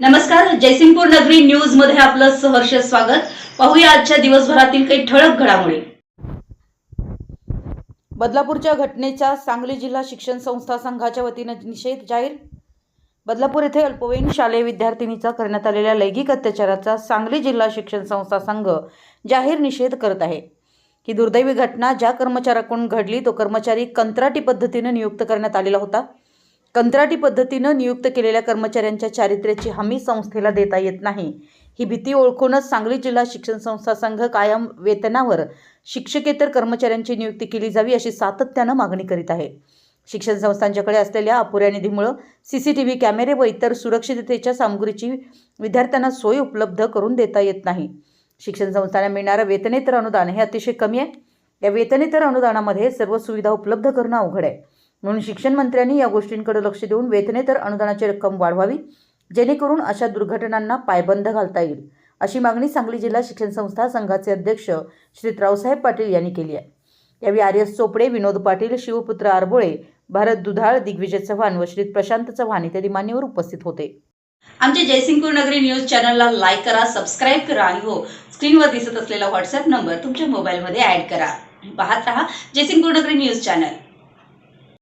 नमस्कार जयसिंगपूर नगरी न्यूजमध्ये आपलं सहर्ष स्वागत. पाहूया आजच्या दिवसभरातील काही ठळक घडामोडी. बदलापूरच्या घटनेचा सांगली जिल्हा शिक्षण संस्था संघाच्या वतीनं निषेध जाहीर. बदलापूर येथे अल्पवयीन शालेय विद्यार्थिनीचा करण्यात आलेल्या लैंगिक अत्याचाराचा सांगली जिल्हा शिक्षण संस्था संघ जाहीर निषेध करत आहे. ही दुर्दैवी घटना ज्या कर्मचाऱ्याकडून घडली तो कर्मचारी कंत्राटी पद्धतीने नियुक्त करण्यात आलेला होता. कंत्राटी पद्धतीनं नियुक्त केलेल्या कर्मचाऱ्यांच्या चारित्र्याची हमी संस्थेला देता येत नाही. ही भीती ओळखूनच सांगली जिल्हा शिक्षण संस्था संघ कायम वेतनावर शिक्षकेतर कर्मचाऱ्यांची नियुक्ती केली जावी अशी सातत्यानं मागणी करीत आहे. शिक्षण संस्थांच्याकडे असलेल्या अपुऱ्या निधीमुळं सी सी टी व्ही कॅमेरे व इतर सुरक्षिततेच्या सामग्रीची विद्यार्थ्यांना सोय उपलब्ध करून देता येत नाही. शिक्षण संस्थांना मिळणारं वेतनेतर अनुदान हे अतिशय कमी आहे. या वेतनेतर अनुदानामध्ये सर्व सुविधा उपलब्ध करणं अवघड आहे. म्हणून शिक्षण मंत्र्यांनी या गोष्टींकडे लक्ष देऊन वेतनेतर अनुदानाची रक्कम वाढवावी जेणेकरून अशा दुर्घटनांना पायबंद घालता येईल अशी मागणी सांगली जिल्हा शिक्षण संस्था संघाचे अध्यक्ष श्री रावसाहेब पाटील यांनी केली आहे. यावेळी आर्यस चोपडे विनोद पाटील शिवपुत्र आरबोळे भारत दुधाळ दिग्विजय चव्हाण व श्री प्रशांत चव्हाण इत्यादी मान्यवर उपस्थित होते. आमच्या जयसिंगपूर नगरी न्यूज चॅनलला लाईक करा सबस्क्राईब करा आणि हो स्क्रीनवर दिसत असलेला व्हॉट्सअप नंबर तुमच्या मोबाईलमध्ये ऍड करा. पाहत रहा जयसिंगपूर नगरी न्यूज चॅनल.